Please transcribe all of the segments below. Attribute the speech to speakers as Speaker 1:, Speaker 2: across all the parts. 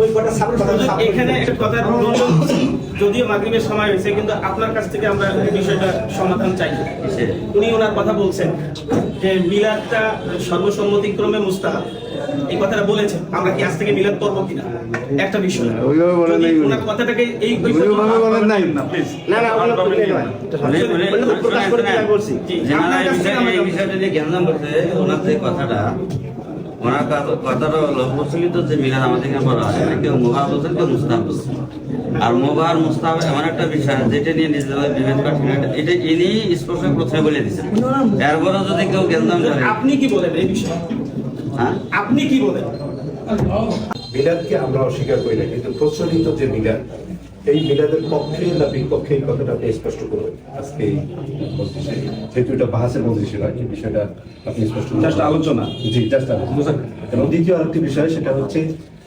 Speaker 1: ওই কটা
Speaker 2: এখানে একটা কথা যদিও মাগরিবের সময় হয়েছে কিন্তু আপনার কাছ থেকে আমরা বিষয়টা সমাধান চাই। উনি ওনার কথা বলছেন যে মিলাদটা সর্বসম্মতিক্রমে মুস্তাহাব। এই কথাটা বলেছেন। আমরা কি আজ থেকে মিলাদ করব কিনা? একটা বিষয়।
Speaker 3: ওইভাবে বলেন নাই
Speaker 2: ওনার কথাটাকে এই
Speaker 3: ওইভাবে বলেন নাই।
Speaker 2: না প্লিজ
Speaker 1: না না ওগুলো করতে ওগুলো তো প্রকাশ করে বলছি
Speaker 2: আপনার কাছ থেকে আমরা
Speaker 4: এই বিষয়টা নিয়ে জ্ঞান করছে ওনার যে কথাটা ওনার কথাটা হলো প্রচলিত যে মিলাদ আমাদের এখানে বলা হয় কেউ মোবাহ বলছেন কেউ মুস্তাহ বলছেন আর মোবাহ মুস্তাহ এমন একটা বিষয় যেটা নিয়ে নিজেদের বিভেদ বা এটা ইনি স্পষ্ট প্রথমে বলে দিচ্ছেন এরপরে যদি কেউ
Speaker 2: আপনি কি বলেন এই বিষয়ে?
Speaker 4: হ্যাঁ?
Speaker 2: আপনি কি বলেন?
Speaker 5: মিলাদকে আমরা অস্বীকার করি না কিন্তু প্রচলিত যে মিলাদ এই মিলাদের পক্ষে না বিপক্ষে এই কথাটা আপনি স্পষ্ট করবেন আজকে মজলিসে যেহেতু এটা বাহাসের মজলিসে নয় এই বিষয়টা আপনি স্পষ্ট।
Speaker 6: Just আলোচনা।
Speaker 5: জি জাস্ট আলোচনা। এবং দ্বিতীয় আরেকটি বিষয় সেটা হচ্ছে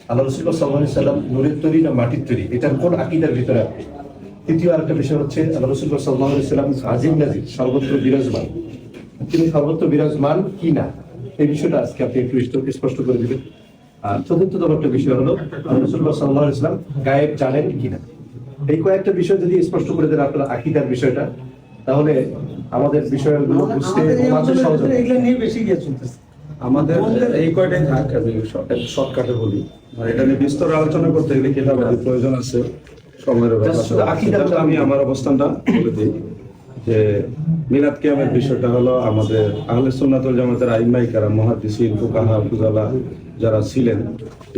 Speaker 5: আল্লাহ রসুল্লাহ সাল্লাহ সাল্লাম নূরের তৈরি না মাটির তৈরি? এটার কোন আকিদার ভিতরে আপনি? তৃতীয় আরেকটা বিষয় হচ্ছে আল্লাহ রসুল্লাহ সাল্লাহ সাল্লাম আজিম নাজির সর্বত্র বিরাজমান। তিনি সর্বত্র বিরাজমান কি না? এই বিষয়টা আজকে আপনি একটু স্প- স্পষ্ট করে দিবেন। আর চতুর্থতম একটা বিষয় হলো আল্লাহ রসুল্লাহ সাল্লাহ ইসলাম গায়েব জানেন কিনা এই কয়েকটা বিষয় যদি স্পষ্ট করে দেন আপনার আকিদার বিষয়টা তাহলে আমাদের বিষয়গুলো বুঝতে মাঝে সহজ
Speaker 1: এগুলো নিয়ে বেশি গিয়ে চলতেছে।
Speaker 6: আমাদের এই কয়টাই থাক আমি শর্টকাটে বলি। আর এটা নিয়ে বিস্তর আলোচনা করতে গেলে প্রয়োজন আছে সময়ের আমি আমার অবস্থানটা বলে দিই যে মিলাদ কিয়ামের বিষয়টা হলো আমাদের আহলে সুন্নাতুল জামাতের আইমাই কারা মহাদিসিন ফুকাহা ফুজালা যারা ছিলেন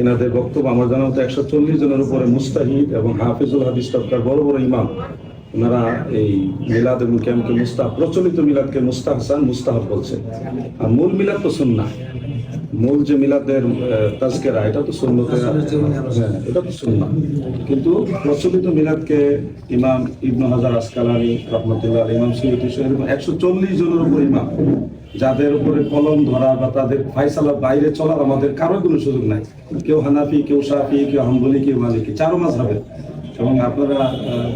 Speaker 6: এনাদের বক্তব্য আমার জানা মতো একশো চল্লিশ জনের উপরে মুস্তাহিদ এবং হাফিজুল হাদিস তবকার বড় বড় ইমাম ওনারা এই মিলাদ এবং ক্যাম্পকে মুস্তাহ প্রচলিত মিলাদকে মুস্তাহসান মুস্তাহাব বলছে। আর মূল মিলাদ তো সুন্না মূল যে মিলাদের তাজকেরা এটা তো সুন্নতে হ্যাঁ, এটা তো সুন্না কিন্তু প্রচলিত মিলাদকে ইমাম ইবনু হাজার আসকালানি রহমতুল্লাহ ইমাম সৈয়দ একশো চল্লিশ জনের উপর ইমাম। যাদের উপরে কলম ধরা বা তাদের ফাইসালা বাইরে চলার আমাদের কারও কোনো সুযোগ নাই। কেউ হানাফি, কেউ সাফি, কেউ হাম্বলি, কেউ মালিকি, চারো মাস হবে এবং আপনারা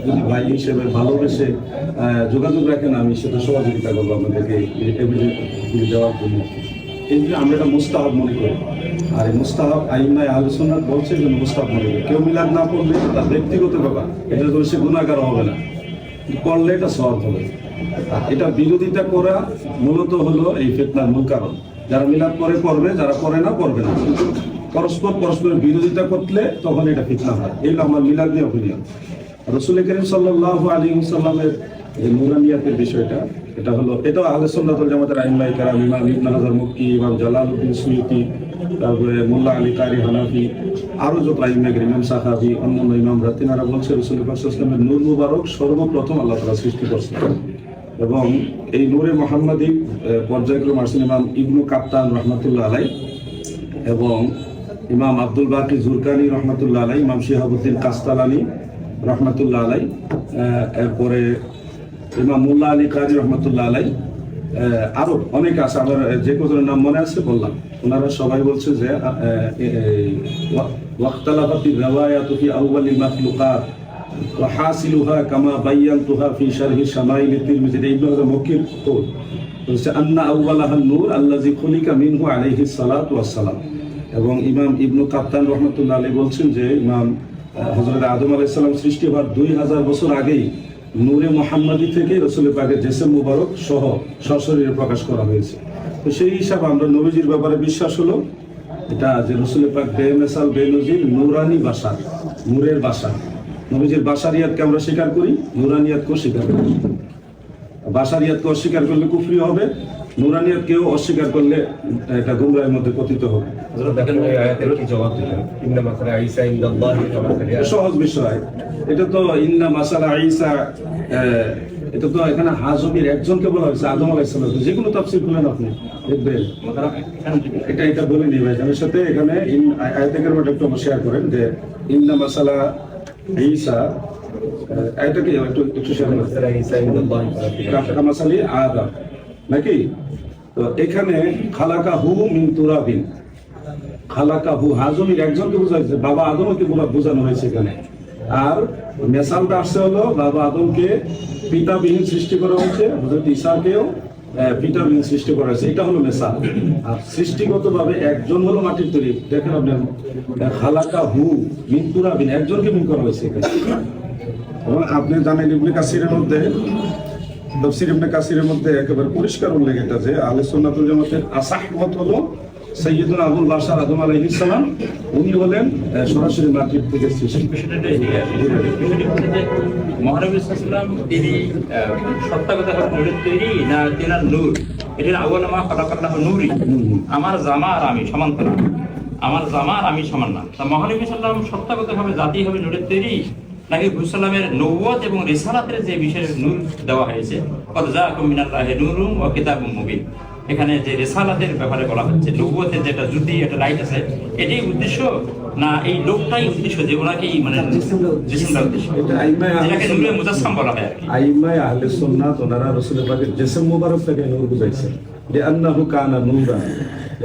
Speaker 6: যদি ভাই হিসেবে ভালোবেসে যোগাযোগ রাখেন, আমি সেটা সহযোগিতা করব আপনাদেরকে এভিডেন্স দেওয়ার জন্য। এই যে আমরা এটা মুস্তাহাব মনে করি। আর এই মুস্তাহাব আইনায় আলোচনা বলছে যে মুস্তাহাব মনে করি। কেউ মিলাদ না করলে তার ব্যক্তিগত ব্যাপার। এটা তো সে গুণাগার হবে না। করলে এটা সহজ হবে। এটা বিরোধিতা করা মূলত হলো এই ফেতনার মূল কারণ। যারা মিলাদ করে করবে যারা করে না করবে না। পরস্পর পরস্পরের বিরোধিতা করলে তখন এটা ফিতনা হয়। এই আমার মিলাদ নিয়ে অপিনিয়ন রসুল করিম সাল্লাহ আলী সাল্লামের যে নুরানিয়াতের বিষয়টা, এটা হলো এটাও আহলে সুন্নাতুল জামাতের আইমাই কারাম, ইমাম ইবনে হাজার মুক্তি ইমাম জালালউদ্দিন সুয়ুতি তারপরে মোল্লা আলী কারি হানাফি আরও যত আইমাই ইমাম সাহাবি অন্যান্য ইমামরা তিনারা বলছে রসুল ইসলামের নূর মুবারক সর্বপ্রথম আল্লাহ তালা সৃষ্টি করছে এবং এই নূরে মোহাম্মদী পর্যায়ক্রম আসছেন ইমাম ইবনু কাপ্তান রহমতুল্লাহ আলাই এবং ইমাম আব্দুল বাকি জুরকানি রহমতুল্লাহ আলাই ইমাম শিহাবুদ্দিন কাস্তালানি রহমতুল্লাহ আলাই এরপরে ইমাম মুল্লা আলী কাজী রহমতুল্লাহ আলাই আহ, আরও অনেকে আছে আমার যে কজনের নাম মনে আছে বললাম। ওনারা সবাই বলছে যে ওয়াক্তালাফাতি রাওয়ায়াতু ফি আউয়ালিল মাখলুকাত وحاصلها كما بينتها في شرح شمائل الترمذي ده ابن حجر মক্কির কৌল বলছে আন্না আউয়ালাহা নূর আল্লাযী খুলিকা মিনহু আলাইহিস সালাতু ওয়াস সালাম এবং ইমাম ইবনু কাপ্তান রহমতুল্লাহ আলী বলছেন যে ইমাম হযরত আদম আলাইহিস সালাম সৃষ্টি হওয়ার দুই হাজার বছর আগেই নূরে মোহাম্মদী থেকে রসুল পাকের জেসেম মুবারক সহ সশরীরে প্রকাশ করা হয়েছে তো সেই হিসাবে আমরা নবীজির ব্যাপারে বিশ্বাস হলো। এটা যে রসুল পাক বেমেসাল বেনজির নুরানি বাসা নূরের বাসা নবীজির বাসারিয়াতকে আমরা স্বীকার করি নুরানিয়াতকেও স্বীকার করি। বাসারিয়াতকে অস্বীকার করলে কুফরি হবে নুরানিয়াতকেও অস্বীকার করলে এটা গুমরাহের মধ্যে পতিত হবে। সহজ বিষয়। এটা তো ইন্না মাসালা আইসা এটা তো এখানে হাজমির একজনকে বলা হয়েছে আদম আলাইসাল্লাম যে কোনো তাফসির খুলেন আপনি দেখবেন এটা এটা বলে নিবে। এখানের সাথে এখানে কারিমাটা একটু শেয়ার করেন যে ইন্না মাসালা ঈসা আহ, এটা কি একটু একটু শেয়ার করেন।
Speaker 5: মাসালা
Speaker 6: আদম নাকি? তো এখানে খালাকা হু মিন তুরাবিন। খালাকা হু হাজমির একজনকে বোঝা হয়েছে বাবা আদমকে বোঝা- বোঝানো হয়েছে এখানে। আর মেসালটা আসছে হলো বাবা আদমকে পিতাবিহীন সৃষ্টি করা হয়েছে হজরত ঈসাকেও ভিটামিন সৃষ্টি করা হয়েছে। এটা হলো মেসাল আর সৃষ্টিগতভাবে একজন হলো মাটির তৈরি। দেখেন আপনি আহ, খালাকা হু মিনতুরা বিন একজনকে মিন করা হয়েছে এবং আপনি জানেন ইবনে কাসিরের মধ্যে তফসির ইবনে কাসিরের মধ্যে একেবারে পরিষ্কার উল্লেখ এটা যে আহলে সুন্নাতুল জামাতের আসাহ মত হলো সৈয়দুল আবুল বাশার আদম উনি হলেন সরাসরি থেকে
Speaker 3: আমার জামা আর আমি সমান্তরাল আমার জামা আর আমি সমান না। তা মহানবী সাল্লাম সত্তাগত ভাবে জাতি হবে নূরের তৈরি, নাকি ভুসালামের নৌবত এবং রিসালাতের যে বিশেষ নূর দেওয়া হয়েছে? এখানে যে রেসালাতের ব্যাপারে বলা হচ্ছে নবুয়তের যেটা জ্যোতি একটা লাইট আছে। এটাই উদ্দেশ্য না এই লোকটাই উদ্দেশ্য যে ওনাকেই মানে জিসমটা উদ্দেশ্য?
Speaker 6: এটা
Speaker 3: যেটাকে নূরে মুজাসসাম বলা হয় আর কি।
Speaker 6: আইমায় আহলে সুন্নাত ওনারা রাসূলের পাকের জিসম মুবারক থেকে নূর বুঝাইছেন যে আন্নাহু কানা নূরান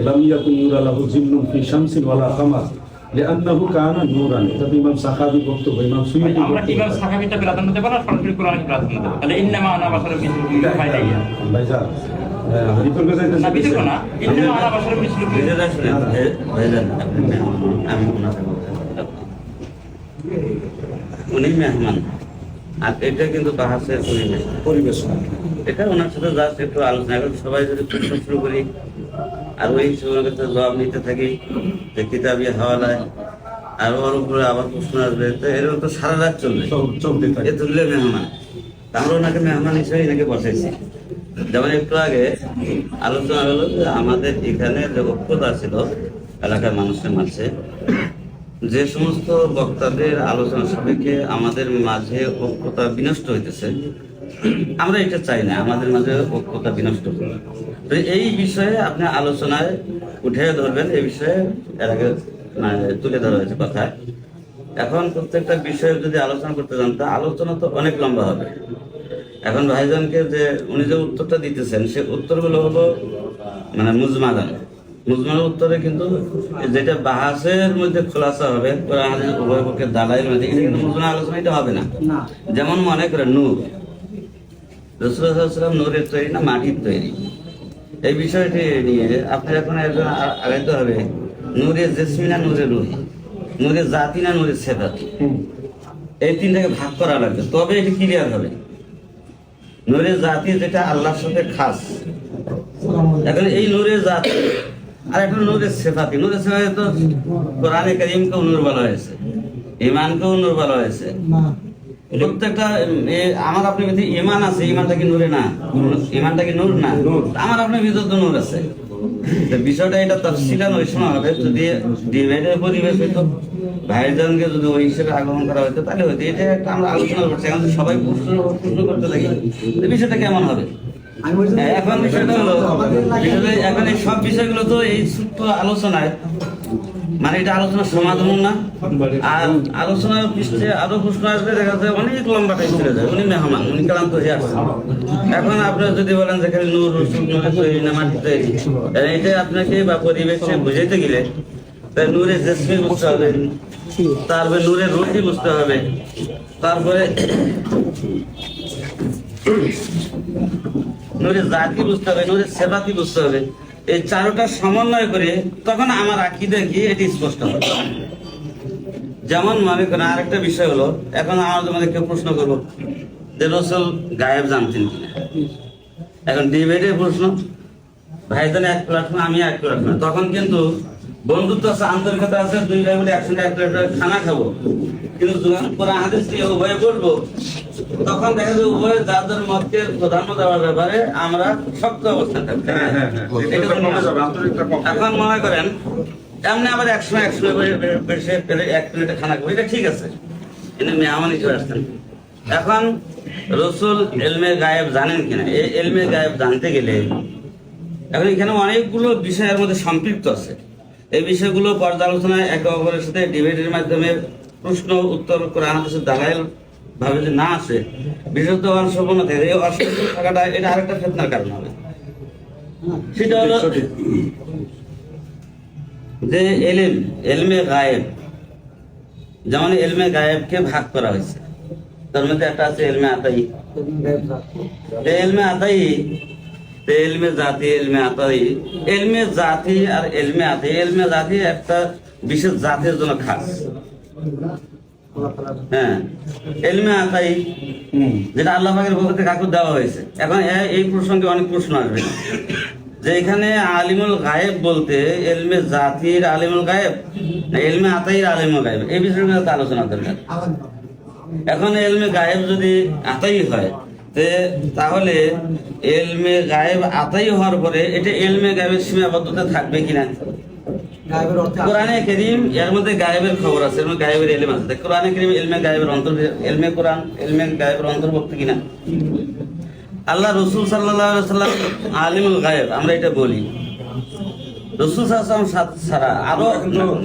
Speaker 6: লাম ইয়াকুন নূরা লাহু জিল্লুন ফি শামসিন ওয়ালা কামার। লিআন্নাহু কানা নূরান এটা তো ইমাম সাখাবী বক্তব্য ইমাম সুয়ুতি
Speaker 3: আমরা কীভাবে
Speaker 6: বক্তব্য
Speaker 3: সাহাবিটা প্রাধান্য দেবো না সরাসরি কোরআনকে প্রাধান্য দেবো। তাহলে ইন্নামা আনা
Speaker 4: নিজেরা শুনেন এ- ভাইজান, ওনার না। উনি মেহমান। আর এটা কিন্তু বাহাসের পরিবেশ
Speaker 6: পরিবেশ
Speaker 4: এটা ওনার সাথে জাস্ট একটু আলোচনা এখন সবাই যদি প্রশ্ন শুরু করি আর ওই ওনার কাছে জবাব নিতে থাকি যে কিতাবি হাওয়ালায় আর ওর উপরে আবার প্রশ্ন আসবে। তো এরকম তো সারা রাত চলবে।
Speaker 6: চল- চলতে
Speaker 4: এ তুললে মেহমান। আমরা ওনাকে মেহমান হিসেবে এনাকে বসাইছি। যেমন একটু আগে আলোচনা হলো যে আমাদের এখানে যে ঐক্যতা ছিল, এলাকার মানুষের মাঝে, যে সমস্ত বক্তাদের আলোচনা সাপেক্ষে আমাদের মাঝে ঐক্যতা বিনষ্ট হইতেছে, আমরা এটা চাই না, আমাদের মাঝে ঐক্যতা বিনষ্ট হোক। তো এই বিষয়ে আপনি আলোচনায় উঠে ধরবেন, এই বিষয়ে এর মানে তুলে ধরা হয়েছে কথা এখন প্রত্যেকটা বিষয়ে যদি আলোচনা করতে যান, তা আলোচনা তো অনেক লম্বা হবে এখন ভাইজানকে যে উনি যে উত্তরটা দিতেছেন সে উত্তরগুলো হলো মানে মুজমাদান মুজমানের উত্তরে কিন্তু যেটা বাহাসের মধ্যে খোলাসা হবে উভয় পক্ষের দালাইয়ের মধ্যে কিন্তু মুজমা আলোচনা এটা হবে না। যেমন মনে করেন নূর। রসুলাম নূরের তৈরি না মাটির তৈরি? এই বিষয়টি নিয়ে আপনার এখন একজন আগাইতে হবে নূরের জেসমি না নূরের রুহি? নূরের জাতি না নূরের সেদাতি এই তিনটাকে ভাগ করা লাগবে। তবে এটি ক্লিয়ার হবে। নূরের জাতি যেটা আল্লাহর সাথে খাস। এখন এই নুরে জাতি আর একটা নুরে সেফাতি। নুরে সেফাতি তো কোরআনে করিমকেও নূর বলা হয়েছে ইমানকেও নূর বলা হয়েছে। প্রত্যেকটা আমার আপনার ভিতরে ইমান আছে ইমানটা কি নূরে না? ইমানটা কি নূর না? আমার আপনার ভিতরে তো নূর আছে। বিষয়টা এটা তফসিলান ওই সময় হবে যদি পরিবেশ হইতো ভাইজানকে যদি ওই হিসেবে আগমন করা হতো তাহলে হয়তো এটা একটা আমরা আলোচনা করছি এখন সবাই প্রশ্ন প্রশ্ন করতে থাকি। তো বিষয়টা কেমন হবে? এখন বিষয়টা হলো এখন এই সব বিষয়গুলো তো এই সূত্র আলোচনায় মানে এটা আলোচনার সমাধান না। আর আলোচনার পৃষ্ঠে আরও প্রশ্ন আসবে দেখা যায় অনেক লম্বা টাইম চলে যায় উনি মেহমান উনি ক্লান্ত হয়ে আসছেন। এখন আপনারা যদি বলেন যে খালি নূর রসুল নূরে তৈরি না মাটি তৈরি এটা আপনাকে বা পরিবেশে বুঝাইতে গেলে তাই নূরে জেসমি বুঝতে হবে তারপরে নূরে রুটি বুঝতে হবে তারপরে নূরের জাতি বুঝতে হবে নূরের সেবাতি বুঝতে হবে। এই চারোটা সমন্বয় করে তখন আমার আঁকি কি এটি স্পষ্ট হবে যেমন মনে করেন আরেকটা বিষয় হলো, এখন আমার তোমাদের কেউ প্রশ্ন করব, যে রসুল গায়েব জানতেন কিনা? এখন ডিবেটের প্রশ্ন, ভাইজান এক প্ল্যাটফর্ম আমি এক প্ল্যাটফর্ম তখন কিন্তু বন্ধুত্ব আছে, আন্তরিকতা আছে দুই ভাই বলে একসঙ্গে এক প্লেট খানা খাব। কিন্তু কোরআন নিয়ে উভয়ে বলব তখন দেখা যায় উভয় যার মতকে প্রাধান্য দেওয়ার ব্যাপারে আমরা শক্ত অবস্থান থাকব
Speaker 6: হ্যাঁ, হ্যাঁ, হ্যাঁ।
Speaker 4: এখন মনে করেন এমনি আবার একশো একশো বেশি পেলে এক প্লেটে খানা খাব। এটা ঠিক আছে। কিন্তু মেহমান হিসেবে আসছেন এখন রসুল এলমে গায়েব জানেন কিনা? এই এলমে গায়েব জানতে গেলে এখন এখানে অনেকগুলো বিষয়ের মধ্যে সম্পৃক্ত আছে। এই বিষয়গুলো পর্যালোচনায় একে অপরের সাথে ডিবেটের মাধ্যমে প্রশ্ন উত্তর করে আমাদের দালাইল ভাবে যে না আসে বিশুদ্ধ অংশপূর্ণ থাকে এই অসম্পূর্ণ থাকাটা এটা আরেকটা ফেতনার কারণ হবে। সেটা হলো যে এলিম এলমে গায়েব যেমন এলমে গায়েবকে ভাগ করা হয়েছে। তার মধ্যে একটা আছে এলমে আতাই। এলমে আতাই এলমে জাতি এলমে আতাই। এলমে জাতি আর এলমে আতি এলমে জাতি একটা বিশেষ জাতির জন্য খাস। হ্যাঁ। এলমে আতাই
Speaker 6: হুম।
Speaker 4: যেটা আল্লাহ পাকের পক্ষ থেকে কাকু দেওয়া হয়েছে। এখন এই প্রসঙ্গে অনেক প্রশ্ন আসবে। যে এখানে আলিমুল গায়েব বলতে এলমে জাতির আলিমুল গায়েব না এলমে আতাইর আলিমুল গায়েব? এই বিষয়ে আলোচনা দরকার। এখন এলমে গায়েব যদি আতাই হয় তে তাহলে এলমে গায়েব আতাই হওয়ার পরে এটা এলমে গায়েবের সীমাবদ্ধতা থাকবে কিনা? কোরআনে করিম এর মধ্যে গায়েবের খবর আছে এর গায়েবের এলম আছে। তা কোরআনে করিম এলমে গায়েবের অন্তর এলমে কোরআন এলমে গায়েবের অন্তর্ভুক্ত কিনা? আল্লাহ রসুল সাল্লাহ সাল্লাম আলিমুল গায়েব আমরা এটা বলি। রসুল সাল্লাম ছাড়া আরও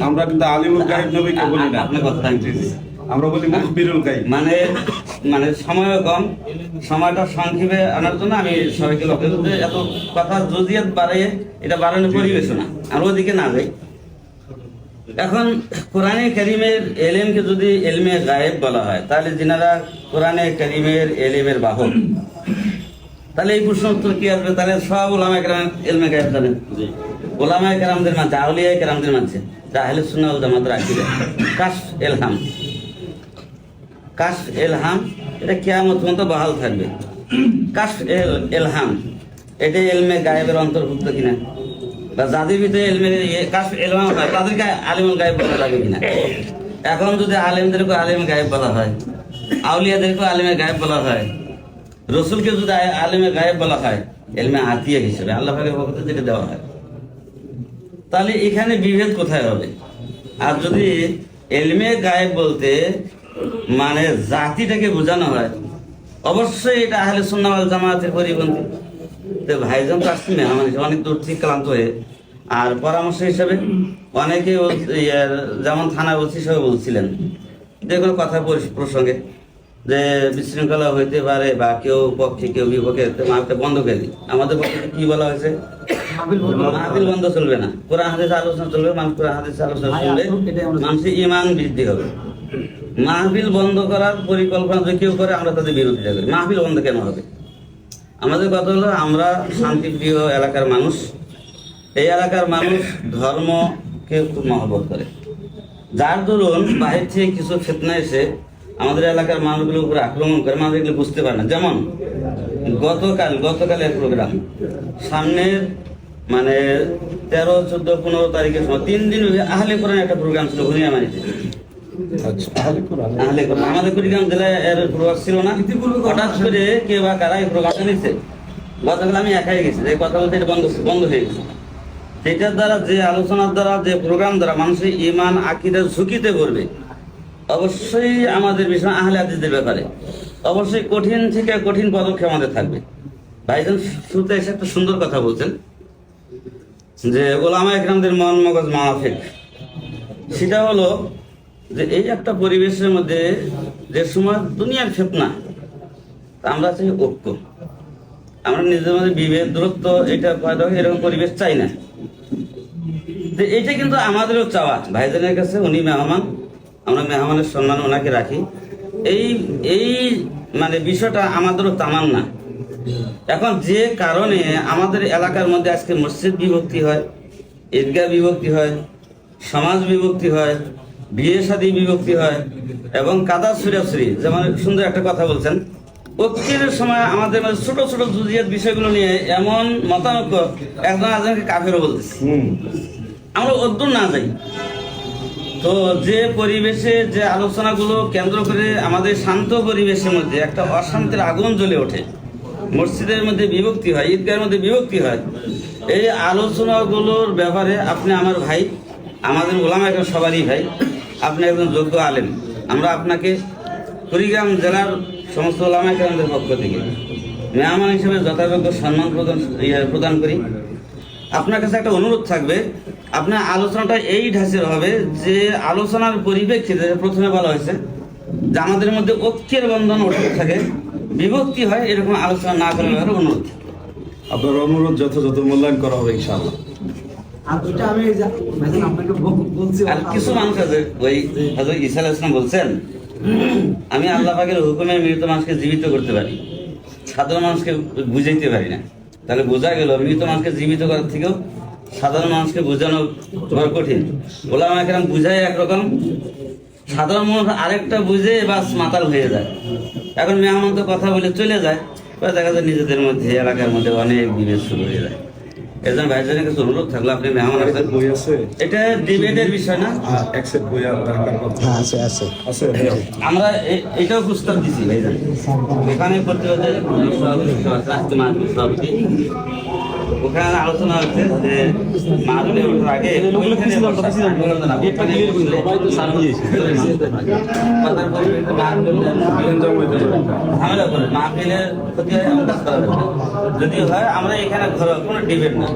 Speaker 6: আমরা কিন্তু আলিমুল গায়েব নবীকে বলি না।
Speaker 4: আপনার কথা
Speaker 6: আমরা বলি মুখবিরুল গায়েব।
Speaker 4: মানে মানে সময়ও কম। সময়টা সংক্ষেপে আনার জন্য আমি সবাইকে লক্ষ্য করতে এত কথা জজিয়াত বাড়িয়ে এটা বাড়ানোর পরিবেশ না। আমরা ওদিকে না যাই। এখন কোরআনে করিমের এলেমকে যদি এলমে গায়েব বলা হয় তাহলে যিনারা কোরআনে করিমের এলেমের বাহক তাহলে এই প্রশ্ন উত্তর কি আসবে? তাহলে সব ওলামা কেরাম এলমে গায়েব জানেন ওলামা কেরামদের মাঝে আউলিয়া কেরামদের মাঝে তাহলে সুন্নাহ জামাত রাখি কাশ এলহাম। কাশ এলহাম এটা কেয়ামত পর্যন্ত বহাল থাকবে। কাশ এল এলহাম এটা এলমে গায়েবের অন্তর্ভুক্ত কিনা? বা যাদের ভিতরে এলমে কাশ এলহাম হয়, তাদেরকে আলিমুল গায়েব বলা লাগে কিনা? এখন যদি আলেমদেরকে আলিম গায়েব বলা হয় আউলিয়াদেরকে আলিমে গায়েব বলা হয়, রসুলকে যদি আলিমে গায়েব বলা হয়, এলমে আতিয়া হিসেবে, আল্লাহ পক্ষ যেটা দেওয়া হয়। তাহলে এখানে বিভেদ কোথায় হবে? আর যদি এলমে গায়েব বলতে মানে জাতিটাকে বোঝানো হয়, অবশ্যই এটা আহলে সুন্নাওয়াল জামাতের পরিপন্থী। তো ভাইজান তো আসছেন মেহমান হিসেবে অনেক দূর থেকে ক্লান্ত হয়ে। আর পরামর্শ হিসেবে অনেকে যেমন থানা বলছি সবাই বলছিলেন যে কোনো কথা প্রসঙ্গে যে বিশৃঙ্খলা হইতে পারে বা কেউ পক্ষে কেউ বিপক্ষে মাহফিলটা বন্ধ করে দিই। আমাদের পক্ষে কি বলা হয়েছে? মাহফিল বন্ধ। চলবে না। কোরআন হাদিস আলোচনা চলবে মানুষ কোরআন হাদিস আলোচনা চলবে। মানুষের ইমান বৃদ্ধি হবে। মাহফিল বন্ধ করার পরিকল্পনা যদি কেউ করে আমরা তাদের বিরোধিতা করি। মাহফিল বন্ধ কেন হবে? আমাদের কথা হলো, আমরা শান্তিপ্রিয় এলাকার মানুষ। এই এলাকার মানুষ ধর্মকে খুব মহব্বত করে। যার দরুন বাহির থেকে কিছু ফেতনা এসে আমাদের এলাকার মানুষগুলোর উপরে আক্রমণ করে, মানুষ এগুলো বুঝতে পারে না। যেমন, গতকাল গতকালের প্রোগ্রাম। সামনের মানে তেরো, চোদ্দ, পনেরো তারিখের সময় তিন দিন আহলে কোরআন একটা প্রোগ্রাম ছিল হুনিয়া আমাদের কুড়িগ্রাম জেলায় এর প্রভাব ছিল না। হঠাৎ করে কে বা কারা এই প্রোগ্রামটা নিচ্ছে গতকাল আমি একাই গেছি এই কথা বলতে এটা বন্ধ বন্ধ হয়ে গেছে। সেটার দ্বারা যে আলোচনার দ্বারা যে প্রোগ্রাম দ্বারা মানুষের ইমান আকিদের ঝুঁকিতে পড়বে অবশ্যই আমাদের বিষয় আহলে হাদিসদের ব্যাপারে। অবশ্যই কঠিন থেকে কঠিন পদক্ষেপ আমাদের থাকবে। ভাইজান শুরুতে এসে একটা সুন্দর কথা বলছেন যে ওলামা একরামদের মন মগজ মাফিক সেটা হলো যে এই একটা পরিবেশের মধ্যে যে সময় দুনিয়ার ফেতনা আমরা চাই ঐক্য। আমরা নিজেদের মধ্যে বিভেদ দূরত্ব এটা হয়, এরকম পরিবেশ চাই না। তো এইটা কিন্তু আমাদেরও চাওয়া। ভাইজানের কাছে উনি মেহমান আমরা মেহমানের সম্মান ওনাকে রাখি। এই এই মানে বিষয়টা আমাদেরও তামান না এখন যে কারণে আমাদের এলাকার মধ্যে আজকে মসজিদ বিভক্তি হয় ঈদগাহ বিভক্তি হয় সমাজ বিভক্তি হয় বিয়ে শাদী বিভক্তি হয় এবং কাদা সুরাসুরি যেমন সুন্দর একটা কথা বলছেন। ঐক্যের সময় আমাদের মধ্যে ছোট ছোট জুজিয়াত বিষয়গুলো নিয়ে এমন মতানৈক্য একজন একজনকে কাফেরও বলতেছে। আমরা অদ্দূর না যাই। তো যে পরিবেশে যে আলোচনাগুলো কেন্দ্র করে আমাদের শান্ত পরিবেশের মধ্যে একটা অশান্তির আগুন জ্বলে ওঠে মসজিদের মধ্যে বিভক্তি হয় ঈদগাহের মধ্যে বিভক্তি হয় এই আলোচনাগুলোর ব্যাপারে আপনি আমার ভাই আমাদের ওলামা এখন সবারই ভাই আপনি একজন যোগ্য আলেম। আমরা আপনাকে কুড়িগ্রাম জেলার সমস্ত ওলামা কেরামদের পক্ষ থেকে মেহমান হিসেবে যথাযোগ্য সম্মান প্রদান ইয়ে প্রদান করি। আপনার কাছে একটা অনুরোধ থাকবে, আপনার আলোচনাটা এই ঢাঁচের হবে যে আলোচনার পরিপ্রেক্ষিতে প্রথমে বলা হয়েছে যে আমাদের মধ্যে ঐক্যের বন্ধন অটুট থাকে, বিভক্তি হয়, এরকম আলোচনা না করার অনুরোধ।
Speaker 6: আপনার অনুরোধ যথাযথ মূল্যায়ন করা হবে ইনশাআল্লাহ।
Speaker 1: আর আমি আপনাকে বলছি
Speaker 4: আর কিছু মানুষ আছে ওই হজরত ঈসা আলাইহিস বলছেন আমি আল্লাহ পাকের হুকুমে মৃত মানুষকে জীবিত করতে পারি। সাধারণ মানুষকে বুঝাইতে পারি না। তাহলে বোঝা গেল মৃত মানুষকে জীবিত করার থেকেও সাধারণ মানুষকে বোঝানো বড় কঠিন। ওলা আমাকে বুঝাই একরকম। সাধারণ মানুষ আরেকটা বুঝে বাস মাতাল হয়ে যায়। এখন মেহমান তো কথা বলে চলে যায় দেখা যায় নিজেদের মধ্যে এলাকার মধ্যে অনেক বিভেদ শুরু হয়ে যায়। এর জন্য ভাইজানের কাছে অনুরোধ থাকল আপনি মেহমান আছেন
Speaker 6: বই আছে।
Speaker 4: এটা ডিবেটের বিষয় না?
Speaker 6: এক বই আর
Speaker 1: হ্যাঁ আছে আছে।
Speaker 6: আছে?
Speaker 4: আমরা এটাও প্রস্তাব দিছি ভাইজান। এখানে করতে হচ্ছে সভাপতি ওখানে আলোচনা হচ্ছে যে মাহফিলে ওঠার আগে মাহফিলে। যদি হয় আমরা এখানে ঘরোয়া কোনো ডিবেট না।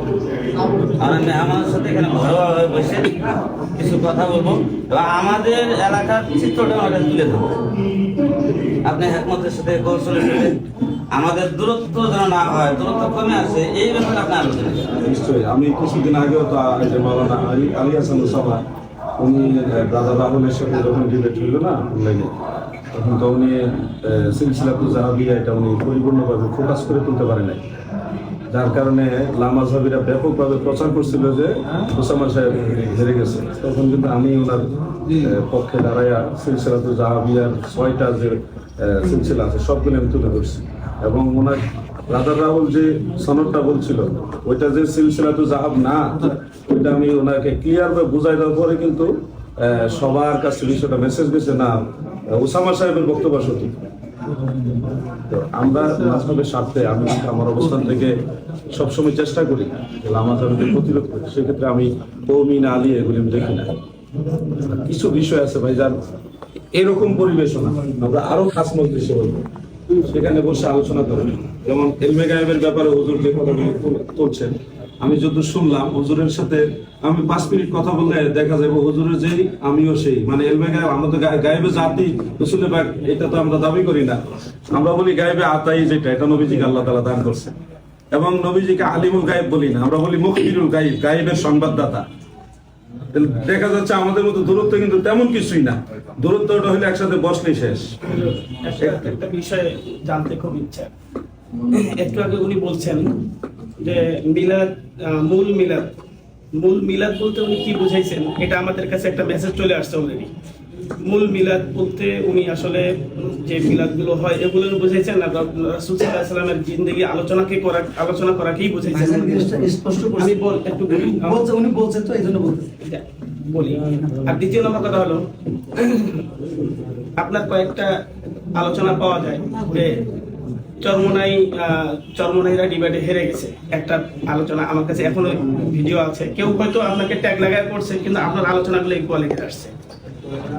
Speaker 4: আমরা মেহমানের সাথে এখানে ঘরোয়াভাবে বসে কিছু কথা বলব। এবং আমাদের এলাকার চিত্রটা আমাদের তুলে ধরবো। আপনি একমতের সাথে কৌশলের সাথে আমাদের দূরত্ব যেন না হয়, দূরত্ব কমে আছে, এই ব্যাপারে আপনি আলোচনা
Speaker 6: নিশ্চয়ই। আমি কিছুদিন আগেও তো মাওলানা আলী আলী হাসান সভা উনি দাদা রাহুলের সাথে যখন ডিবেট হইল না অনলাইনে তখন তো উনি সিলসিলাতু জাহাবিয়া এটা উনি পরিপূর্ণভাবে ফোকাস করে তুলতে পারে নাই। যার কারণে লামা সাহাবিরা ব্যাপকভাবে প্রচার করছিল যে ওসামা সাহেব হেরে গেছে। তখন কিন্তু আমি ওনার পক্ষে দাঁড়াইয়া সিলসিলাতু জাহাবিয়ার ছয়টা যে সিলসিলা আছে সবগুলো আমি তুলে ধরছি। এবং ওনার রাজা রাহুল যে সনদটা বলছিল ওইটা যে সিলসিলা তো জাহাব না ওইটা আমি ওনাকে ক্লিয়ার ভাবে বুঝাই দেওয়ার পরে কিন্তু সবার কাছে বিষয়টা মেসেজ গেছে না ওসামা সাহেবের বক্তব্য সঠিক। তো আমরা স্বার্থে আমি আমার অবস্থান থেকে সবসময় চেষ্টা করি প্রতিরোধ করি, সেক্ষেত্রে আমি আলী এগুলি দেখি না। কিছু বিষয় আছে ভাই, যার এরকম পরিবেশনা আমরা আরও খাস মজলিসে সেখানে বসে আলোচনা করবেন যেমন এলমে গায়েবের ব্যাপারে হুজুর যে কথাগুলো তুলছেন আমি যত শুনলাম, হুজুরের সাথে আমি পাঁচ মিনিট কথা বললে দেখা যাবে হুজুরের যেই, আমিও সেই। মানে এলমে গায়েব আমরা তো গায়েবে জাতি রসুলে বাগ এটা তো আমরা দাবি করি না। আমরা বলি গায়েবে আতাই যেটা, এটা নবীজিকে আল্লাহ তালা দান করছে। এবং নবীজিকে আলিমুল গায়েব বলি না, আমরা বলি মুখবিরুল গায়েব, গায়েবের সংবাদদাতা। দেখা যাচ্ছে আমাদের মতো দূরত্ব কিন্তু তেমন কিছুই না। দূরত্বটা হলে একসাথে বসলেই শেষ।
Speaker 2: একটা বিষয় জানতে খুব ইচ্ছা। একটু আগে উনি বলছেন যে মিলাদ মূল মিলাদ। মূল মিলাদ বলতে উনি কি বুঝাইছেন এটা আমাদের কাছে একটা মেসেজ চলে আসছে অলরেডি মূল মিলাদ বলতে উনি আসলে যে মিলাদগুলো হয় এগুলো বুঝাইছেন না রাসূল সাল্লামের জিন্দেগি আলোচনাকে করা আলোচনা করাকেই বুঝাইছেন।
Speaker 1: ভাইজান স্পষ্ট
Speaker 2: আমি বল একটু বলি।
Speaker 1: বলছে উনি বলছেন তো এই জন্য বলতে
Speaker 2: বলি। আর দ্বিতীয় নম্বর কথা হলো আপনার কয়েকটা আলোচনা পাওয়া যায় যে চরমনাই চরমনাইরা ডিবেটে হেরে গেছে। একটা আলোচনা আমার কাছে এখনও ভিডিও আছে। কেউ হয়তো আপনাকে ট্যাগ লাগায় করছে কিন্তু আপনার আলোচনাগুলো ইকুয়ালিটি আসছে।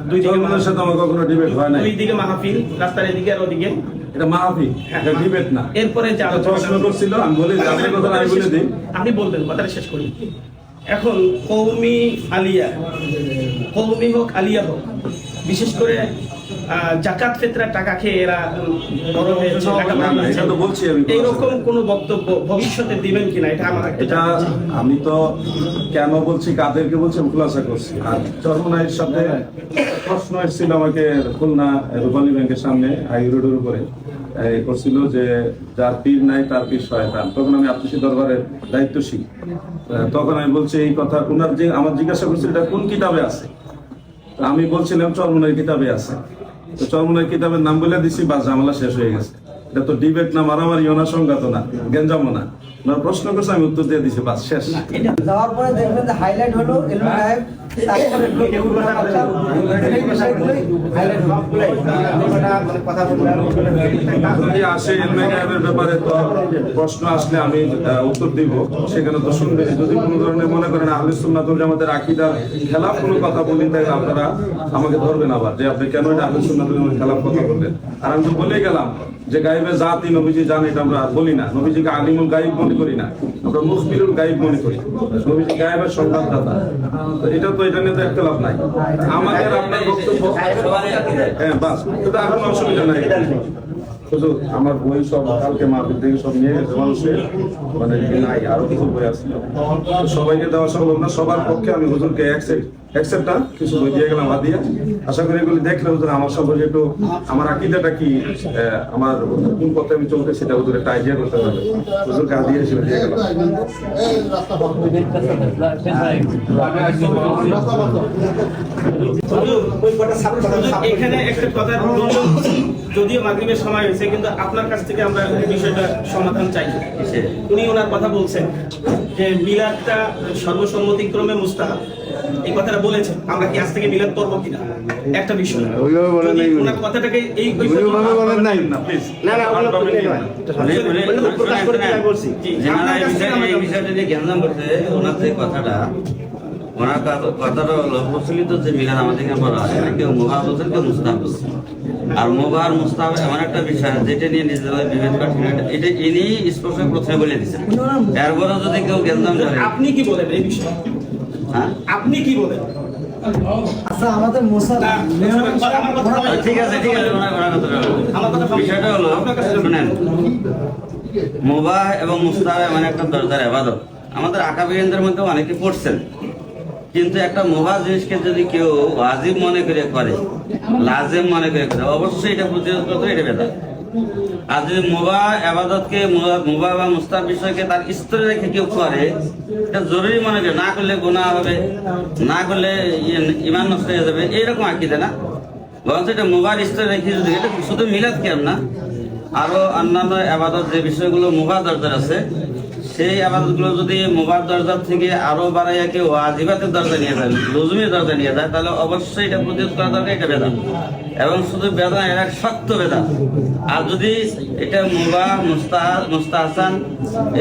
Speaker 2: দুই দিকে
Speaker 6: জনগণের সাথে আমার কখনো ডিবেট হয় নাই।
Speaker 2: দুই দিকে মাহফিল রাস্তার এদিকে আর ওদিকে।
Speaker 6: এটা মাহাফি এটা ডিবেট না।
Speaker 2: এরপরে যে আলোচনা
Speaker 6: করছিল আমি বলি কথা আমি বলে দিই।
Speaker 2: আপনি বলবেন কথাটা শেষ করি। এখন কৌমি আলিয়া কৌমি হোক আলিয়া হোক বিশেষ করে জাকাত ফেতরার টাকা খেয়ে এরা বড় হয়েছে টাকা
Speaker 6: না, তো বলছি আমি।
Speaker 2: এইরকম কোন বক্তব্য ভবিষ্যতে দিবেন কিনা এটা আমার
Speaker 6: এটা আমি তো কেন বলছি কাদেরকে বলছি খুলাসা করছি। আর চরমনাইয়ের সাথে প্রশ্ন এসেছিল আমাকে খুলনা রূপালী ব্যাংকের সামনে হাই রোডের উপরে। করছিল যে যার পীর নাই তার পীর শয়তান। তখন আমি আত্মীয় দরবারের দায়িত্বশীল। তখন আমি বলছি এই কথা ওনার যে আমার জিজ্ঞাসা করছিল এটা কোন কিতাবে আছে? আমি বলছিলাম চরমনের কিতাবে আছে। তো চরমনের কিতাবের নাম বলে দিছি বা ঝামেলা শেষ হয়ে গেছে। এটা তো ডিবেট না মারামারি না সংঘাত না গেঞ্জামো না। প্রশ্ন করছে আমি উত্তর দিয়ে দিছি বাস শেষ।
Speaker 1: যাওয়ার পরে দেখবেন হাইলাইট হলো
Speaker 6: আসে ব্যাপারে তো প্রশ্ন আসলে আমি উত্তর দিব সেখানে তো শুনবে যদি কোনো ধরনের মনে করেন আহলে জামাতের আকীদার খেলাফ কোনো কথা বলি তাহলে আপনারা আমাকে ধরবেন আবার যে আপনি কেন এটা আহলে সুন্নাতুল জামাতের খেলাফ কথা বললেন আর আমি তো বলেই গেলাম যে গাইবে জাতি নবীজি জানে এটা আমরা বলি না নবীজিকে আলিমুল গাইব মনে করি না আমরা মুখবিরুল গাইব মনে করি নবীজি গায়েবের সংবাদদাতা এটা তো এটা নিয়ে তো একতলাপ নাই। আমাদের আপনার বক্তব্য হ্যাঁ বাস। কিন্তু এখন অসুবিধা নাই। আমার বই সব কালকে মা থেকে সব নিয়ে গেছে, মানুষের মানে নাই, আরও কিছু বই আসছিল সবাইকে দেওয়া সম্ভব না, সবার পক্ষে আমি হুজুরকে এক কিছু বই দিয়ে গেলাম হাদিয়া আশা করি এগুলি আমার সম্পর্কে একটু আমার আকিদাটা কি আমার কোন পথে আমি চলতে সেটা হুজুর একটা আইডিয়া করতে পারবে হুজুরকে হাদিয়া হিসেবে দিয়ে গেলাম
Speaker 2: এখানে একটা কথা যদিও মাগরিবের সময় হয়েছে কিন্তু আপনার কাছ থেকে আমরা বিষয়টা সমাধান চাই? উনি ওনার কথা বলছেন যে মিলাদটা সর্বসম্মতিক্রমে মুস্তাহাব। এই কথাটা বলেছেন আমরা কি আজ থেকে মিলাদ করব কিনা? একটা বিষয়।
Speaker 7: ওইভাবে বলেন নাই উনি।
Speaker 2: কথাটাকে এই
Speaker 7: ওইভাবে বলেন নাই।
Speaker 6: না প্লিজ
Speaker 1: না, না, ওগুলো করতে নেই।
Speaker 4: উনি- উনি- উনি-
Speaker 1: প্রকাশ করে আমি বলছি।
Speaker 2: জি,
Speaker 4: এই বিষয়ে- এই বিষয়টা নিয়ে জ্ঞান করছে ওনার যে কথাটা ওনার কথাটা হলো প্রচলিত যে মিলাদ আমাদের এখানে বলা হয় কেউ মুবাহ বলছেন কেউ মুস্তাহ বলছেন আর মুবাহ আর মুস্তাহ এমন একটা বিষয় যেটা নিয়ে নিজেদের বিভেদ এটা ইনি স্পষ্ট প্রথমে বলে দিচ্ছেন এরপরে যদি কেউ জ্ঞান
Speaker 2: আপনি কি বলেন এই বিষয়ে? আপনি কি বলেন?
Speaker 1: আচ্ছা আমাদের মোসা
Speaker 4: ঠিক আছে ঠিক আছে বিষয়টা হলো। শুনেন। মুবাহ এবং মুস্তাহ এমন একটা দরজার আবাদত। আমাদের মধ্যে অনেকে পড়ছেন। কিন্তু একটা মুবাহ জিনিসকে যদি কেউ ওয়াজিব মনে করে করে লাজেম মনে করে করে অবশ্যই এটা প্রতিরোধ করতে এটা বেদা আর যদি মোবা আবাদতকে, মোবা বা মুস্তাব বিষয়কে তার স্তরে রেখে কেউ করে, এটা জরুরি মনে করে, না করলে গুণা হবে, না করলে ইয়ে- ইমান নষ্ট হয়ে যাবে, এইরকম আকিদে না? বরঞ্চ এটা মোবার স্তরে রেখে যদি, এটা শুধু মিলাদ কেন না, আরও অন্যান্য আবাদত যে বিষয়গুলো মোবা দরজার আছে সেই আবাদতগুলো যদি মোবার দরজা থেকে আরও বাড়াইয়া কেউ আজিবাতের দরজা নিয়ে যায়, লজুমের দরজা নিয়ে যায়, তাহলে অবশ্যই এটা প্রতিরোধ করা দরকার এটা বেদা। এবং শুধু বেদা, এটা শক্ত বেদা। আর যদি এটা মোবা, মুস্তাহ, মুস্তাহসান,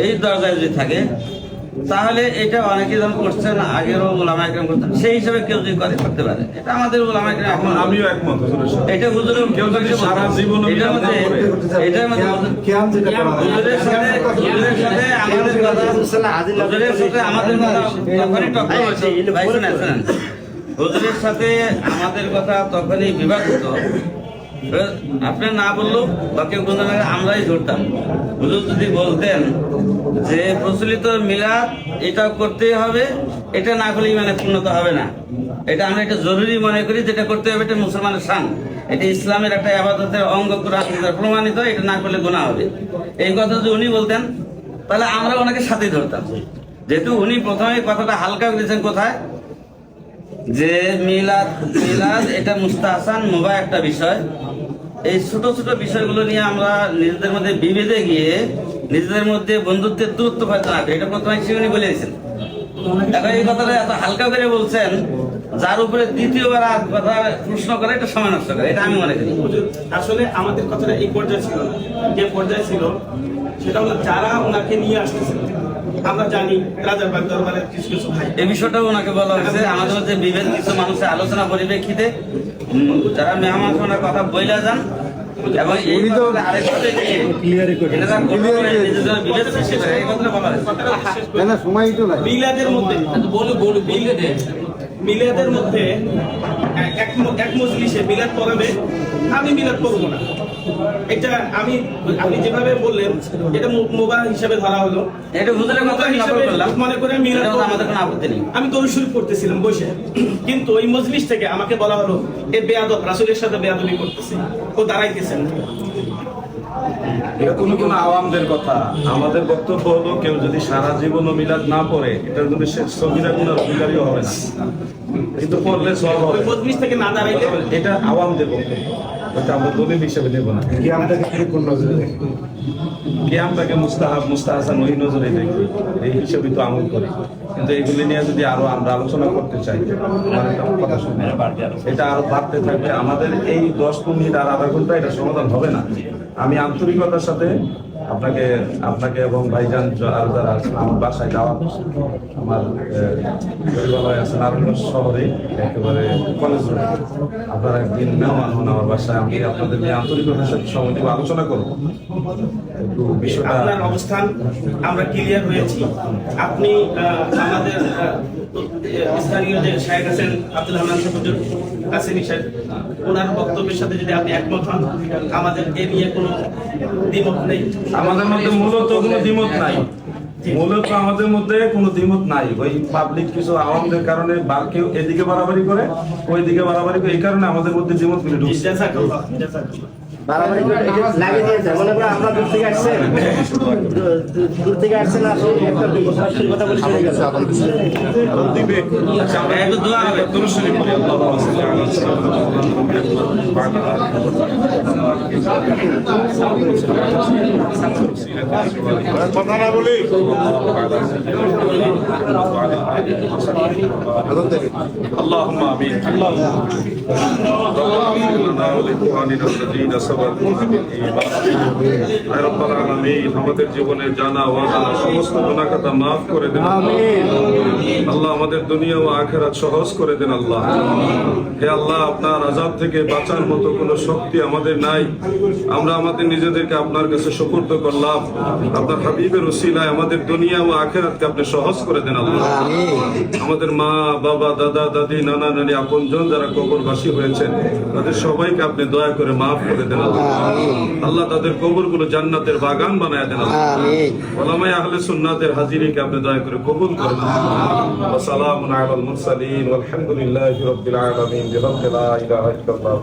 Speaker 4: এই দরজায় যদি থাকে তাহলে এটা অনেকে যেমন করছেন আগেরও ওলামা একরম করতেন সেই হিসাবে কেউ যদি করে করতে পারে। এটা আমাদের ওলামা একরম এখন
Speaker 6: আমিও একমত
Speaker 4: এটা হুজুরের
Speaker 6: কেউ যদি সারা জীবনও
Speaker 4: এটার মধ্যে এটার মধ্যে
Speaker 5: কিয়াম যেটা
Speaker 4: হুজুরের সাথে হুজুরের সাথে আমাদের কথা হুজুরের সাথে আমাদের কথা তখনই টক্কর হয়েছে। ভাই শুনেন হুজুরের সাথে আমাদের কথা তখনই বিবাদ হতো এবার আপনি না বললেও বা কেউ কোনো আমরাই ধরতাম। হুজুর যদি বলতেন যে প্রচলিত মিলাদ এটা করতেই হবে, এটা না করলে মানে পূর্ণতা হবে না। এটা আমরা এটা জরুরি মনে করি যেটা করতে হবে, এটা মুসলমানের শান। এটা ইসলামের একটা আবাদতের অঙ্গ প্রমাণিত, এটা না করলে গোনা হবে। এই কথা যদি উনি বলতেন, তাহলে আমরা ওনাকে সাথে ধরতাম। যেহেতু উনি প্রথমে কথাটা হালকা করেছেন কোথায়? যে মিলাদ মিলাদ এটা মুস্তাহসান মুবাহ একটা বিষয়। এই ছোট ছোট বিষয়গুলো নিয়ে আমরা নিজেদের মধ্যে বিভেদে গিয়ে নিজেদের মধ্যে বন্ধুত্বের দূরত্ব হয়তো না এটা প্রথমে উনি বলে দিয়েছেন। এখন এই কথাটা এত হালকা করে বলছেন যার উপরে দ্বিতীয়বার আর কথা প্রশ্ন করে এটা সময় নষ্ট করে। এটা আমি মনে করি।
Speaker 2: আসলে আমাদের কথাটা এই পর্যায়ে ছিল না। যে পর্যায়ে ছিল সেটা হলো যারা ওনাকে নিয়ে আসতেছে আমরা জানি রাজারবাগ দরবারের কিছু কিছু ভাই।
Speaker 4: এই বিষয়টাও ওনাকে বলা হয়েছে। আমাদের মধ্যে বিভেদ কিছু মানুষের আলোচনা পরিপ্রেক্ষিতে যারা মেহমান শোনার কথা বইলা যান এবং এই
Speaker 7: তো না সময় তো
Speaker 2: মিলাদের মধ্যে
Speaker 3: বলু বলু
Speaker 2: মিলাদের মধ্যে এক- মজলিশে এক মজলিসে মিলাদ পড়াবে আমি মিলাদ করব না। এটা আমি আপনি যেভাবে বললেন এটা মোবাইল হিসাবে ধরা হলো।
Speaker 4: এটা হুজুরের কথা আমি
Speaker 2: মনে করে
Speaker 4: আমাদের কোনো আপত্তি নেই।
Speaker 2: আমি দরুদ শরীফ পড়তেছিলাম বসে। কিন্তু ওই মজলিস থেকে আমাকে বলা হলো এ বেয়াদব রাসূলের সাথে বেয়াদবি করতেছে। ও দাঁড়াইতেছেন
Speaker 6: এটা কোনো কোনো আওয়ামদের কথা। আমাদের বক্তব্য হলো কেউ যদি সারা জীবন মিলাদ না পড়ে এটার জন্য সে সবিরা গুণার অধিকারীও হবে না। কিন্তু পড়লে সব হবে।
Speaker 2: থেকে না দাঁড়াইলে
Speaker 6: এটা আওয়ামদের বক্তব্য। আমরা দলিল হিসেবে না।
Speaker 5: কিয়ামটাকে কোন নজরে
Speaker 6: কিয়ামটাকে মুস্তাহাব মুস্তাহাসান ওই নজরে এই হিসেবে তো আমল করি। কিন্তু এগুলি নিয়ে যদি আরও আমরা আলোচনা করতে চাই কথা শুনে এটা আরও বাড়তে থাকবে। আমাদের এই দশ মিনিট আর আধা ঘণ্টা এটা সমাধান হবে না। আমি আন্তরিকতার সাথে আপনাকে আপনাকে এবং ভাইজান আর যারা আছেন আমার বাসায় যাওয়া আমার পরিবার আছেন আর শহরে, একেবারে কলেজ আপনারা একদিন মেহমান হন আমার বাসায়, আমি আপনাদের নিয়ে আন্তরিকতার সাথে সময় আলোচনা করব।
Speaker 2: আপনার অবস্থান আমরা ক্লিয়ার হয়েছি। আপনি আমাদের স্থানীয় যে আছেন আব্দুল রহমান সাহুজুর কাসিনী সাহেব ওনার বক্তব্যের সাথে যদি আপনি একমত হন আমাদের এ নিয়ে কোনো দ্বিমত নেই।
Speaker 6: আমাদের মধ্যে মূলত কোনো দ্বিমত নাই। মূলত আমাদের মধ্যে কোনো দ্বিমত নাই। ওই পাবলিক কিছু আওয়ামদের কারণে কেউ এদিকে বাড়াবাড়ি করে ওই দিকে বাড়াবাড়ি করে এই কারণে আমাদের মধ্যে দ্বিমতগুলো ঢুকছে।
Speaker 2: জাযাকাল্লাহ, জাযাকাল্লাহ।
Speaker 8: বাড়াবাড়ি করে এটা লাগিয়ে দিয়েছে মনে করো আমরা দূর থেকে আসছেন দূর- দূর থেকে আসছেন আসে একটা সরাসরি কথা বলে চলে গেল
Speaker 4: একটু দোয়া হবে
Speaker 6: اللهم امين اللهم اغفر لنا ولاخواننا الذين سبقونا আমাদের জীবনে জানা সমস্ত মাফ করে দেন আল্লাহ। আমাদের দুনিয়া ও আখেরাত সহজ করে দেন আল্লাহ। হে আল্লাহ আপনার আজাদ থেকে বাঁচার মতো কোনো শক্তি আমাদের নাই। আমরা আমাদের নিজেদেরকে আপনার কাছে করলাম। আপনার হাবিবের আমাদের দুনিয়া ও আখেরাতকে আপনি সহজ করে দেন আল্লাহ। আমাদের মা বাবা দাদা দাদি নানা নানি আপনজন যারা কবরবাসী হয়েছেন তাদের সবাইকে আপনি দয়া করে মাফ করে দেন আল্লাহ। তাদের কবরগুলো জান্নাতের বাগান বানায় দেন ওলামায়ে আহলে সুন্নাতের হাজিরিকে আপনি দয়া করে কবুল করেন। ওয়া সালামুন আলাল মুরসালিন। ওয়ালহামদুলিল্লাহি রাব্বিল আলামিন। বিহামদি লা ইলাহা ইল্লাল্লাহ।